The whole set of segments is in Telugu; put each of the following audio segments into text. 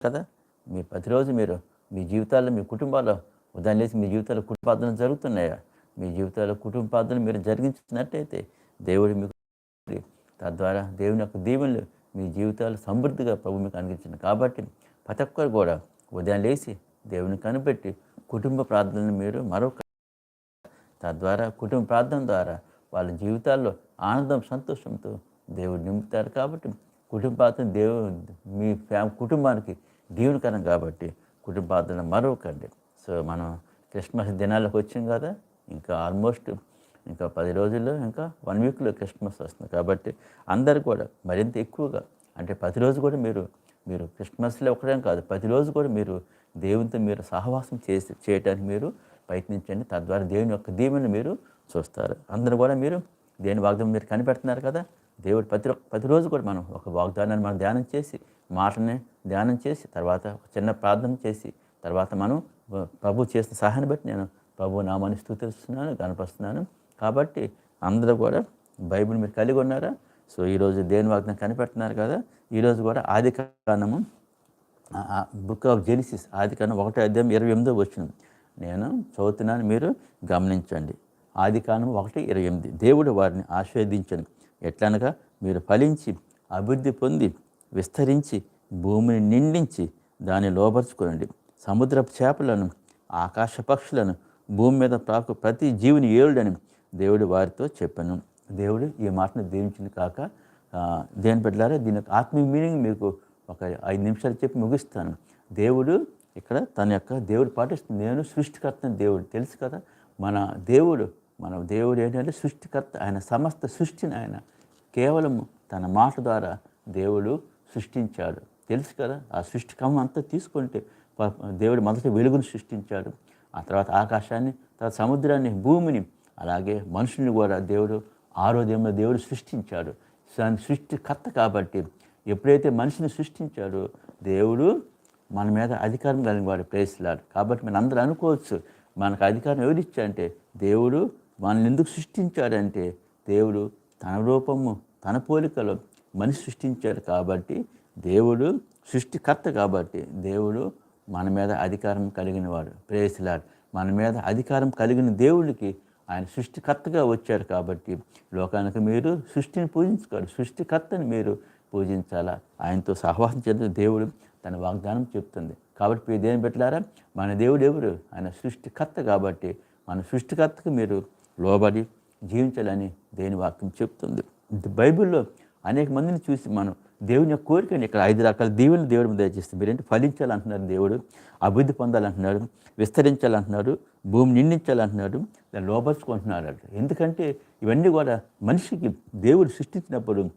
కదా? మీ ప్రతిరోజు మీరు మీ జీవితాల్లో మీ కుటుంబాల్లో ఉదయం లేచి మీ జీవితాల్లో కుటుంబార్థనలు జరుగుతున్నాయా? మీ జీవితాల్లో కుటుంబార్థనలు మీరు జరిగించినట్టయితే దేవుడు మీకు తద్వారా దేవుని యొక్క దీవెనలు మీ జీవితాలు సమృద్ధిగా ప్రభు మీకు అనిపించింది కాబట్టి ప్రతి ఒక్కరు కూడా ఉదయం లేచి దేవుని కనిపెట్టి కుటుంబ ప్రార్థనలు మీరు మరొక తద్వారా కుటుంబ ప్రార్థన ద్వారా వాళ్ళ జీవితాల్లో ఆనందం సంతోషంతో దేవుడు నింపుతారు. కాబట్టి కుటుంబార్థం దేవు మీ ఫ్యా కుటుంబానికి దీవునికరం కాబట్టి కుటుంబ మరొకండి. సో మనం క్రిస్మస్ దినాలకు వచ్చాం కదా ఇంకా ఆల్మోస్ట్ ఇంకా పది రోజుల్లో ఇంకా వన్ వీక్లో క్రిస్మస్ వస్తుంది. కాబట్టి అందరు కూడా మరింత ఎక్కువగా అంటే ప్రతిరోజు కూడా మీరు మీరు క్రిస్మస్లో ఒకటే కాదు ప్రతిరోజు కూడా మీరు దేవునితో మీరు సహవాసం చేసి చేయటానికి మీరు ప్రయత్నించండి. తద్వారా దేవుని యొక్క దీవెని మీరు చూస్తారు. అందరూ కూడా మీరు దేని వాగ్దానం మీరు కనిపెడుతున్నారు కదా దేవుడు ప్రతి ప్రతిరోజు కూడా మనం ఒక వాగ్దానాన్ని మనం ధ్యానం చేసి మాటని ధ్యానం చేసి తర్వాత చిన్న ప్రార్థన చేసి తర్వాత మనం ప్రభు చేసిన సహాయాన్ని బట్టి నేను ప్రభు నామాన్ని స్థుతిస్తున్నాను కనపరుస్తున్నాను కాబట్టి అందరూ కూడా బైబిల్ మీరు కలిగి ఉన్నారా? సో ఈరోజు దేని వాగ్దానం కనిపెడుతున్నారు కదా? ఈరోజు కూడా ఆది కాండము బుక్ ఆఫ్ జెనిసిస్ ఆది కాండం ఒకటో అధ్యాయం ఇరవై ఎనిమిదో వచ్చింది నేను చదువుతున్నాను మీరు గమనించండి. ఆది కాండం ఒకటి ఇరవై ఎనిమిది. దేవుడు వారిని ఆశీర్వదించను. ఎట్లనగా మీరు ఫలించి అభివృద్ధి పొంది విస్తరించి భూమిని నిండించి దాన్ని లోపరుచుకోండి సముద్రపు చేపలను ఆకాశ పక్షులను భూమి మీద ప్రాకు ప్రతి జీవిని ఏలుడని దేవుడు వారితో చెప్పాను. దేవుడు ఈ మాటను దీవించింది కాక దేని పెట్టారా దీని యొక్క ఆత్మీయ మీనింగ్ మీకు ఒక ఐదు నిమిషాలు చెప్పి ముగిస్తాను. దేవుడు ఇక్కడ తన యొక్క దేవుడు పాటిస్తుంది. నేను సృష్టికర్త దేవుడు. తెలుసు కదా మన దేవుడు మన దేవుడు ఏంటంటే సృష్టికర్త. ఆయన సమస్త సృష్టిని ఆయన కేవలం తన మాట ద్వారా దేవుడు సృష్టించాడు. తెలుసు కదా? ఆ సృష్టి క్రమం అంతా తీసుకుంటే దేవుడు మొదట వెలుగును సృష్టించాడు. ఆ తర్వాత ఆకాశాన్ని తర్వాత సముద్రాన్ని భూమిని అలాగే మనుషుని కూడా దేవుడు ఆరోగ్యంలో దేవుడు సృష్టించాడు. దాని సృష్టికర్త కాబట్టి ఎప్పుడైతే మనిషిని సృష్టించాడో దేవుడు మన మీద అధికారం కలిగిన వాడు ప్రేసిలాడు కాబట్టి మనం అందరూ అనుకోవచ్చు మనకు అధికారం ఎవరిచ్చా అంటే దేవుడు మనల్ని ఎందుకు సృష్టించాడంటే దేవుడు తన రూపము తన పోలికలో మనిషి సృష్టించాడు కాబట్టి దేవుడు సృష్టికర్త కాబట్టి దేవుడు మన మీద అధికారం కలిగిన వాడు. ప్రేసిలాడు మన మీద అధికారం కలిగిన దేవుడికి ఆయన సృష్టికర్తగా వచ్చారు కాబట్టి లోకానికి మీరు సృష్టిని పూజించుకోరు సృష్టికర్తని మీరు పూజించాలా? ఆయనతో సహవాసం చేసిన దేవుడు తన వాగ్దానం చెప్తుంది. కాబట్టి మీరు దేని పెట్టారా మన దేవుడు ఎవరు? ఆయన సృష్టికర్త కాబట్టి మన సృష్టికర్తకు మీరు లోబడి జీవించాలని దేని వాక్యం చెప్తుంది. బైబిల్లో అనేక మందిని చూసి మనం దేవుని యొక్క కోరికని ఇక్కడ ఐదు రకాల దేవుని దేవుడి మీద మీరు మీరేంటి? ఫలించాలంటున్నారు దేవుడు అభివృద్ధి పొందాలంటున్నాడు విస్తరించాలంటున్నాడు భూమి నిండించాలంటున్నాడు దాన్ని లోపరుచుకుంటున్నాడు ఎందుకంటే ఇవన్నీ కూడా మనిషికి దేవుడు సృష్టించినప్పుడు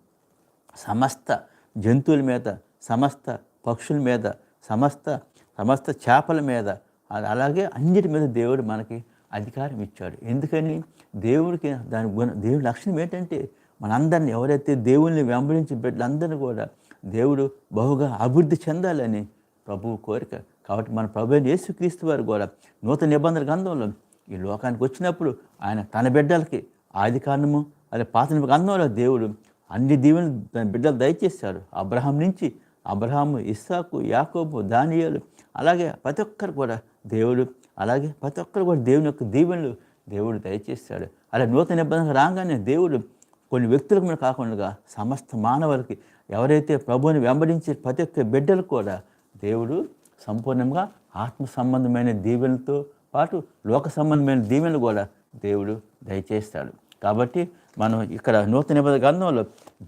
సమస్త జంతువుల మీద సమస్త పక్షుల మీద సమస్త సమస్త చేపల మీద అలాగే అన్నిటి మీద దేవుడు మనకి అధికారం ఇచ్చాడు. ఎందుకని? దేవుడికి దాని గుణ దేవుడి లక్షణం ఏంటంటే మనందరిని ఎవరైతే దేవుణ్ణి వెంబడించి బిడ్డలందరినీ కూడా దేవుడు బహుగా అభివృద్ధి చెందాలని ప్రభువు కోరిక. కాబట్టి మన ప్రభు యేసుక్రీస్తు వారు కూడా నూతన నిబంధన గ్రంథంలో ఈ లోకానికి వచ్చినప్పుడు ఆయన తన బిడ్డలకి ఆది కారణము అదే పాత గ్రంథంలో దేవుడు అన్ని దీవెనలు తన బిడ్డలు దయచేశారు. అబ్రహాం నుంచి అబ్రహాము ఇస్సాకు యాకోబు దానియాలు అలాగే ప్రతి ఒక్కరు కూడా దేవుడు అలాగే ప్రతి ఒక్కరు కూడా దేవుని యొక్క దీవెనలు దేవుడు దయచేస్తాడు అలా నూతన నిబంధన రాగానే దేవుడు కొన్ని వ్యక్తులకు మీద కాకుండా సమస్త మానవులకి ఎవరైతే ప్రభువుని వెంబడించే ప్రతి ఒక్క బిడ్డలు కూడా దేవుడు సంపూర్ణంగా ఆత్మ సంబంధమైన దీవెనలతో పాటు లోక సంబంధమైన దీవెనలు కూడా దేవుడు దయచేస్తాడు. కాబట్టి మనం ఇక్కడ నూతన నిబంధన గ్రంథంలో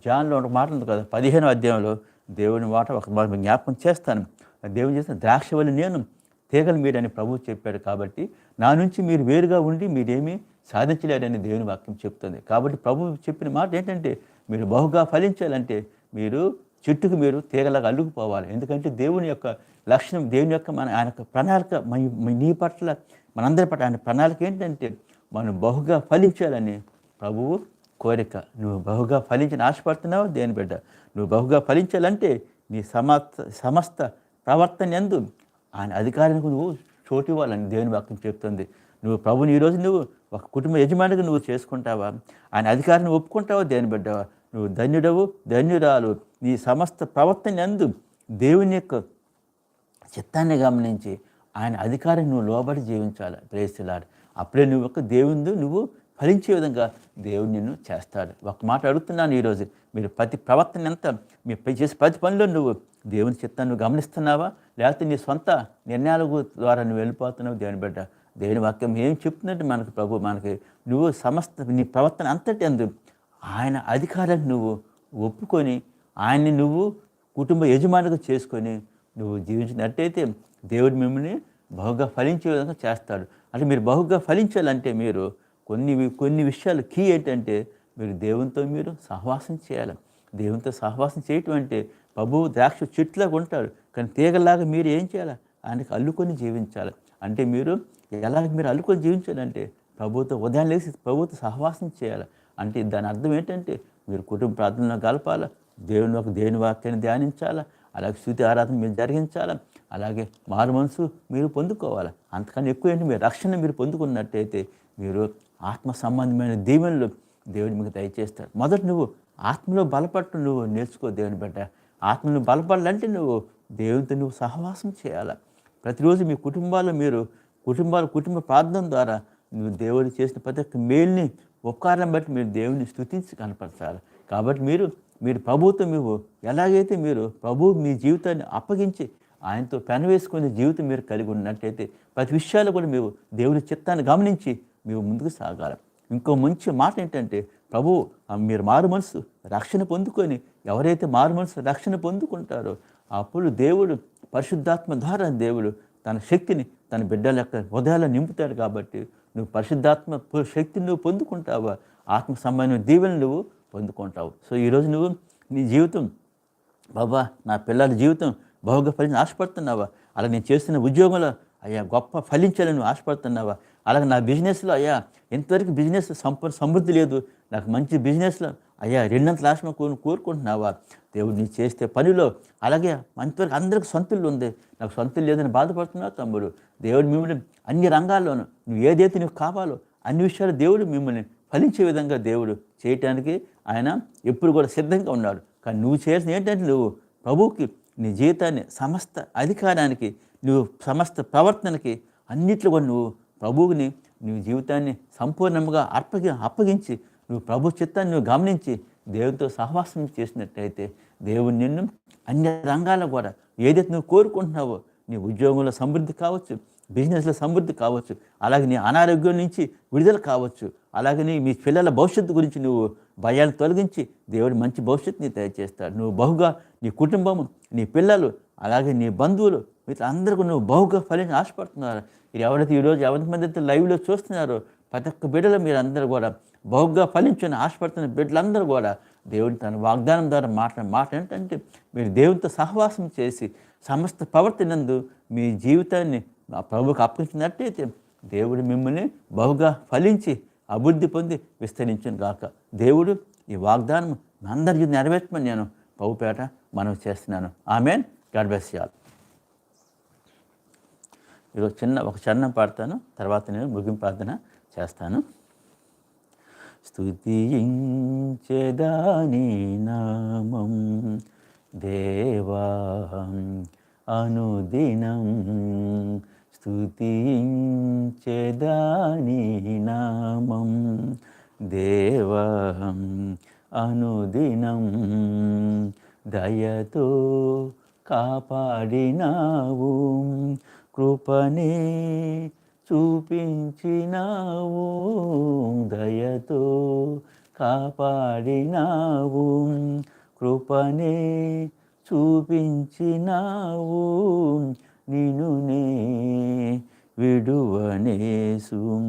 జాన్లో ఒక మాట ఉంది కదా పదిహేను అధ్యాయంలో దేవుని మాట ఒక మాట జ్ఞాపకం చేస్తాను. దేవుని చేసిన ద్రాక్షవల్లి నేను తీగలు మీరని ప్రభువు చెప్పాడు కాబట్టి నా నుంచి మీరు వేరుగా ఉండి మీరేమీ సాధించలేరని దేవుని వాక్యం చెప్తుంది. కాబట్టి ప్రభువు చెప్పిన మాట ఏంటంటే మీరు బహుగా ఫలించాలంటే మీరు చెట్టుకు మీరు తీగలాగా అల్లుకుపోవాలి ఎందుకంటే దేవుని యొక్క లక్షణం దేవుని యొక్క మన ఆయన యొక్క ప్రణాళిక నీ పట్ల మనందరి పట్ల ఆయన ప్రణాళిక ఏంటంటే మనం బహుగా ఫలించాలని ప్రభువు కోరిక. నువ్వు బహుగా ఫలించిన ఆశపడుతున్నావు? దేని బిడ్డ? నువ్వు బహుగా ఫలించాలంటే నీ సమస్త సమస్త ప్రవర్తన ఎందు ఆయన అధికారానికి నువ్వు చోటు ఇవ్వాలని దేవుని వాక్యం చెప్తుంది. నువ్వు ప్రభుని ఈరోజు నువ్వు ఒక కుటుంబ యజమానిగా నువ్వు చేసుకుంటావా? ఆయన అధికారాన్ని ఒప్పుకుంటావా? దేని బిడ్డవా? నువ్వు ధన్యుడవు ధన్యురాలు. నీ సమస్త ప్రవర్తన అందు దేవుని యొక్క చిత్తాన్ని గమనించి ఆయన అధికారం నువ్వు లోబడి జీవించాలి. ప్రేస్తులాడు అప్పుడే నువ్వు ఒక దేవుని నువ్వు ఫలించే విధంగా దేవుడు నిన్ను చేస్తాడు. ఒక మాట అడుగుతున్నాను ఈరోజు. మీరు ప్రతి ప్రవర్తన ఎంత? మీ పై చేసే ప్రతి పనిలో నువ్వు దేవుని చిత్తాన్ని గమనిస్తున్నావా? లేకపోతే నీ సొంత నిర్ణయాల ద్వారా నువ్వు వెళ్ళిపోతున్నావు దేవుని బిడ్డ. దేవుని వాక్యం ఏం చెప్తుందంటే మనకు ప్రభు మనకి నువ్వు సమస్త నీ ప్రవర్తన అంతటి అందు ఆయన అధికారాన్ని నువ్వు ఒప్పుకొని ఆయన్ని నువ్వు కుటుంబ యజమానిగా చేసుకొని నువ్వు జీవించినట్టయితే దేవుడు మిమ్మల్ని బహుగా ఫలించే విధంగా చేస్తాడు. అంటే మీరు బహుగా ఫలించాలంటే మీరు కొన్ని కొన్ని విషయాలు కీ ఏంటంటే మీరు దేవునితో మీరు సహవాసం చేయాలి. దేవునితో సహవాసం చేయటం అంటే ప్రభువు ద్రాక్ష చెట్టులాగా ఉంటాడు కానీ తీగలాగా మీరు ఏం చేయాలి? ఆయనకి అల్లుకొని జీవించాలి. అంటే మీరు ఎలాగ మీరు అల్లుకొని జీవించాలంటే ప్రభుత్వ ఉదయం లేచి ప్రభుత్వ సహవాసం చేయాలి. అంటే దాని అర్థం ఏంటంటే మీరు కుటుంబ ప్రార్థనలో గలపాలా దేవుని ఒక దేవుని వాక్యాన్ని ధ్యానించాలా అలాగే శృతి ఆరాధన మీరు జరిగించాలా అలాగే మారు మనసు మీరు పొందుకోవాలి. అంతకన్నా ఎక్కువ ఏంటి? మీరు రక్షణ మీరు పొందుకున్నట్టయితే మీరు ఆత్మ సంబంధమైన దీవెనలు దేవుడు మీకు దయచేస్తాడు మొదట నువ్వు ఆత్మలో బలపట్టు నువ్వు నేర్చుకో దేవుని బిడ్డ. ఆత్మను బలపడాలంటే నువ్వు దేవునితో నువ్వు సహవాసం చేయాలి. ప్రతిరోజు మీ కుటుంబాల్లో మీరు కుటుంబాల కుటుంబ ప్రార్థన ద్వారా నువ్వు దేవుడు చేసిన ప్రతి ఒక్క మేల్ని ఉపకారం బట్టి మీరు దేవుని స్థుతించి కనపరచాలి. కాబట్టి మీరు మీరు ప్రభువుతో మీరు ఎలాగైతే మీరు ప్రభువు మీ జీవితాన్ని అప్పగించి ఆయనతో పెనవేసుకునే జీవితం మీరు కలిగి ఉన్నట్టయితే ప్రతి విషయాలు కూడా మీరు దేవుని చిత్తాన్ని గమనించి మీరు ముందుకు సాగాలి. ఇంకో మంచి మాట ఏంటంటే ప్రభు మీరు మారు మనసు రక్షణ పొందుకొని ఎవరైతే మారు మనసు రక్షణ పొందుకుంటారో అప్పుడు దేవుడు పరిశుద్ధాత్మ ద్వారా దేవుడు తన శక్తిని తన బిడ్డల యొక్క హృదయాల్లో నింపుతాడు కాబట్టి నువ్వు పరిశుద్ధాత్మ శక్తిని నువ్వు పొందుకుంటావా? ఆత్మ సంబంధమైన దీవెనలు నువ్వు పొందుకుంటావు. సో ఈరోజు నువ్వు నీ జీవితం బాబా నా పిల్లల జీవితం బహుగా ఫలించి ఆశపడుతున్నావా? అలా నేను చేస్తున్న ఉద్యోగంలో అయ్యా గొప్ప ఫలించాలని నువ్వు ఆశపడుతున్నావా? అలాగే నా బిజినెస్లో అయ్యా ఇంతవరకు బిజినెస్ సంప సమృద్ధి లేదు. నాకు మంచి బిజినెస్లో అయ్యా రెండంతల ఆశ కోరు కోరుకుంటున్నావా? దేవుడు నీ చేస్తే పనిలో. అలాగే అంతవరకు అందరికి సొంతలు ఉంది. నాకు సొంతలు లేదని బాధపడుతున్నావు తమ్ముడు. దేవుడు మిమ్మల్ని అన్ని రంగాల్లోనూ నువ్వు ఏదైతే నీకు కావాలో అన్ని విషయాలు దేవుడు మిమ్మల్ని ఫలించే విధంగా దేవుడు చేయటానికి ఆయన ఎప్పుడు కూడా సిద్ధంగా ఉన్నాడు. కానీ నువ్వు చేయాల్సిన ఏంటంటే నువ్వు ప్రభువుకి నీ జీవితాన్ని సమస్త అధికారానికి నువ్వు సమస్త ప్రవర్తనకి అన్నిట్లో కూడా నువ్వు ప్రభువుని నీ జీవితాన్ని సంపూర్ణంగా అర్పగి అప్పగించి నువ్వు ప్రభు చిత్తాన్ని నువ్వు గమనించి దేవునితో సహవాసం చేసినట్టయితే దేవుడు నిన్ను అన్ని రంగాల్లో కూడా ఏదైతే నువ్వు కోరుకుంటున్నావో నీ ఉద్యోగంలో సమృద్ధి కావచ్చు బిజినెస్లో సమృద్ధి కావచ్చు అలాగే నీ అనారోగ్యం నుంచి విడుదల కావచ్చు అలాగే నీ మీ పిల్లల భవిష్యత్తు గురించి నువ్వు భయాన్ని తొలగించి దేవుడు మంచి భవిష్యత్తుని తయారు నువ్వు బహుగా నీ కుటుంబము నీ పిల్లలు అలాగే నీ బంధువులు వీటి అందరికీ నువ్వు బహుగా ఫలించి ఆశపడుతున్నారు. ఎవరైతే ఈరోజు ఎంతమంది అయితే లైవ్లో చూస్తున్నారో ప్రతి ఒక్క బిడ్డలు మీరు అందరూ కూడా బహుగా ఫలించని ఆశపడుతున్న బిడ్డలందరూ కూడా దేవుని తన వాగ్దానం ద్వారా మాట్లాడిన మాట ఏంటంటే మీరు దేవునితో సహవాసం చేసి సమస్త ప్రవర్తనందు మీ జీవితాన్ని ఆ ప్రభువుకు అప్పగించినట్టయితే దేవుడు మిమ్మల్ని బహుగా ఫలించి అభివృద్ధి పొంది విస్తరించను గాక. దేవుడు ఈ వాగ్దానం అందరికీ నెరవేర్చమని నేను ప్రభుపేట మనం చేస్తున్నాను. ఆమెన్. గాడ్ బ్లెస్ యు ఈరోజు చిన్న ఒక చరణం పాడతాను. తర్వాత నేను ముగింపు ప్రార్థన చేస్తాను. స్తుతించెదాని నామం దేవా అనుదినం. స్తుతించెదాని నామం దేవా అనుదినం. దయతో కాపాడినావు కృపనే చూపించినావు దయతో కాపాడినావు. కృపనే చూపించినావు నినునే విడువనేసు.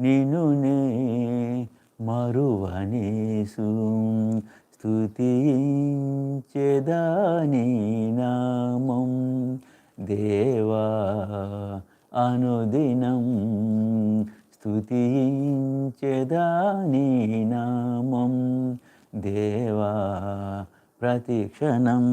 నినునే మరువనేసు. స్తుతించెదాని నామం దేవా అనుదినం స్తుతించెదాని నామం. దేవా ప్రతిక్షణం.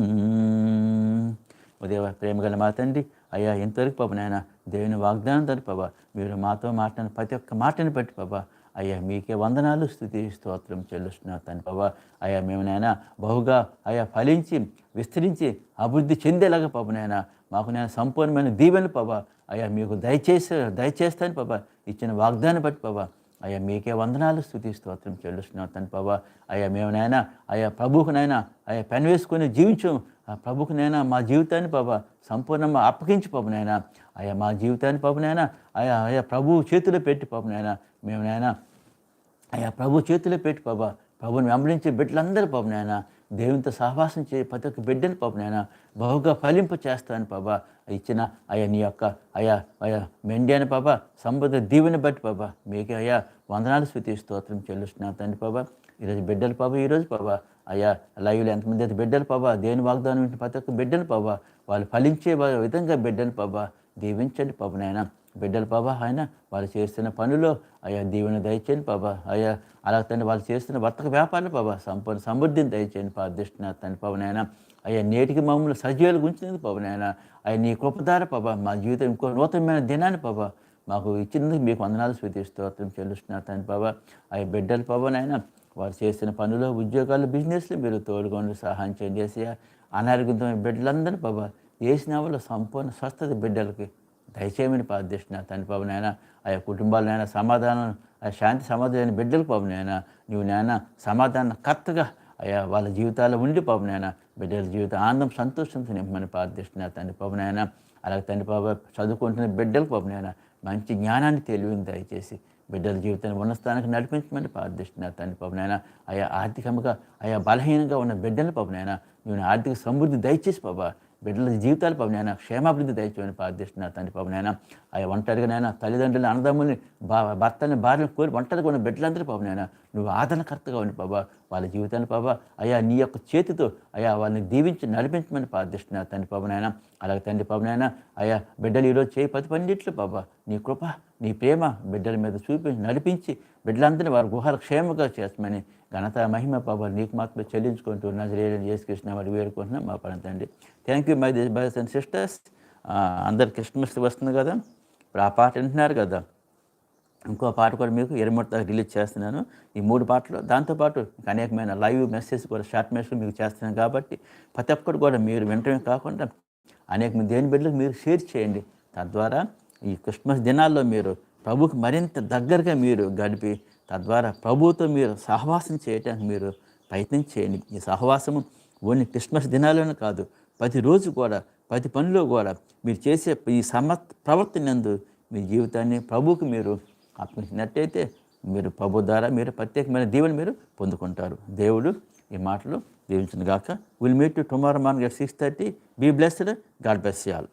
ఓ ప్రేమ ప్రేమగల మా తండ్రి అయ్యా ఎంతవరకు పాప నాయన దేవుని వాగ్దానం తండ్రి బాబా మీరు మాతో మాట్లాడిన ప్రతి ఒక్క మాటని బట్టి బాబా అయ్యా మీకే వందనాలు స్థుతి స్తోత్రం చెల్లిస్తున్నా తండ్రి బాబా అయ్యా మేము నాయన బహుగా అయ్యా ఫలించి విస్తరించి అభివృద్ధి చెందేలాగా పాప నాయన మాకు నేను సంపూర్ణమైన దీవెన పాపా అయ్యా మీకు దయచేసి దయచేస్తాను బాబా ఇచ్చిన వాగ్దానం బట్టి బాబా అయ్యా మీకే వందనాలు స్థుతి స్తోత్రం చెల్లిస్తున్నాం తను బాబా అయ్యా మేము నాయన అయ్యా ప్రభుకునైనా అయ్యా పెన్ వేసుకొని జీవించాం. ఆ ప్రభుకునైనా మా జీవితాన్ని బాబా సంపూర్ణంగా అప్పగించి పాపనైనా అయ్యా మా జీవితాన్ని పాపనైనా అయ్యా అయ్యా ప్రభు చేతిలో పెట్టి పాపనైనా మేము నాయన అయ్యా ప్రభు చేతిలో పెట్టి బాబా ప్రభుని వెంబడించే బిడ్డలందరూ పాపం నాయన దేవునితో సహవాసం చే ప్రతి ఒక్క బిడ్డని పాపం నాయన బహుగా ఫలింప చేస్తాను బాబా ఇచ్చిన అయ్యా నీ యొక్క అయ్యా ఆయా మెండి అని పాపా సంపద దీవెని బట్టి పాప. మీకే అయ్యా వందనాలు స్వీతి స్తోత్రం చెల్లిస్తున్నాను తండ్రి పాప. ఈరోజు బిడ్డలు పాప ఈరోజు పాప. అయ్యా లైవ్లో ఎంతమంది అయితే బిడ్డలు పాప దేని వాగ్దానం వింటున్న ప్రతి ఒక్క బిడ్డలు పాప వాళ్ళు ఫలించే విధంగా బిడ్డలు పాప దీవించండి పాప నాయన. బిడ్డలు పాప ఆయన వాళ్ళు చేస్తున్న పనులు అయ్యా దీవెన దయచేయండి పాప. అయ్యా అలా తండ్రి వాళ్ళు చేస్తున్న వర్తక వ్యాపారాలు పాప సంపూర్ణ సమృద్ధిని దయచేయండి ప్రార్థిస్తున్నా తండ్రి పవనైనా అయ్యా నేటికి మమ్మల్ని సజీవాలు గుంచినది పవనైనా అవి నీ కృపదార ప్రభా మా జీవితం ఇంకో నూతనమైన దినాన్ని ప్రభా మాకు ఇచ్చినందుకు మీకు వందనాలు స్వీతిస్తూ చెల్లిస్తున్నా తండ్రి బాబా అవి బిడ్డలు పవనైనా వారు చేసిన పనులు ఉద్యోగాలు బిజినెస్లు మీరు తోడుకొని సహాయం చేసి అనారోగ్యమైన బిడ్డలందరూ బాబా చేసిన వాళ్ళు సంపూర్ణ స్వస్థత బిడ్డలకి దయచేయమని ప్రార్థిస్తున్నారు తండ్రి పాప ఆ ఆయా కుటుంబాలనైనా సమాధానం ఆ శాంతి సమాధానం బిడ్డలు పాప నువ్వు నాయన సమాధాన కర్తగా అయ్యా వాళ్ళ జీవితాల ఉండి పాప నాయన బిడ్డల జీవితం ఆనందం సంతోషంతో నింపమని ప్రార్థిస్తున్నా తండ్రి పాప నాయన. అలాగే తండ్రి పాప చదువుకుంటున్న బిడ్డలకు పాప నాయన మంచి జ్ఞానాన్ని తెలివిని దయచేసి బిడ్డల జీవితాన్ని ఉన్న స్థానానికి నడిపించమని ప్రార్థిస్తున్నారు తండ్రి నాయన. అయా ఆర్థికంగా అయా బలహీనంగా ఉన్న బిడ్డల పాపనైనా నేను ఆర్థిక సమృద్ధి దయచేసి పాప బిడ్డల జీవితాలు పవనైనా క్షేమాభివృద్ధి దయచేయమని ప్రార్థిస్తున్నా తండ్రి పవనైనా అయ్యా ఒంటరిగానైనా తల్లిదండ్రులు అన్నదమ్ముల్ని బా భర్తని భార్యను కోరి ఒంటరిగా ఉన్న బిడ్డలందరూ పవనైనా నువ్వు ఆదరణకర్తగా ఉండి బాబా వాళ్ళ జీవితాన్ని బాబా అయ్యా నీ యొక్క చేతితో అయ్యా వాళ్ళని దీవించి నడిపించమని ప్రార్థిస్తున్నా తండ్రి పవనైనా అలాగే తండ్రి పవనైనా అయ్యా బిడ్డలు ఈరోజు చేయి పది పన్నెండిట్లు బాబా నీ కృప నీ ప్రేమ బిడ్డల మీద చూపించి నడిపించి బిడ్డలందరినీ వారి గుహల క్షేమంగా చేస్తామని ఘనత మహిమ పాప నీకు మాత్రమే చెల్లించుకుంటూ నజరేయని చేసుకృష్ణ వాడు వేడుకుంటున్నాం మా పని తండ్రి thank you my this brothers and sisters అందరు క్రిస్మస్ వస్తుంది కదా ఇప్పుడు ఆ పాట వింటున్నారు కదా ఇంకో పాట కూడా మీకు ఇరవై దాకా రిలీజ్ చేస్తున్నాను ఈ మూడు పాటలు దాంతోపాటు అనేకమైన లైవ్ మెసేజ్ కూడా షార్ట్ మెసేజ్ మీకు చేస్తున్నాను కాబట్టి ప్రతి ఒక్కరు కూడా మీరు వినటమే కాకుండా అనేక దేని బిడ్డలకు మీరు షేర్ చేయండి. తద్వారా ఈ క్రిస్మస్ దినాల్లో మీరు ప్రభుకి మరింత దగ్గరగా మీరు గడిపి తద్వారా ప్రభుతో మీరు సహవాసం చేయటానికి మీరు ప్రయత్నం చేయండి. ఈ సహవాసము ఓన్లీ క్రిస్మస్ దినాల్లోనే కాదు ప్రతిరోజు కూడా ప్రతి పనిలో కూడా మీరు చేసే ఈ సమ ప్రవర్తనందు మీ జీవితాన్ని ప్రభువుకి మీరు అప్పగించినట్టయితే మీరు ప్రభు ద్వారా మీరు ప్రత్యేకమైన దీవెని మీరు పొందుకుంటారు. దేవుడు ఈ మాటలు దీవించిన గాక will meet to tomorrow morning at six thirty be blessed God bless all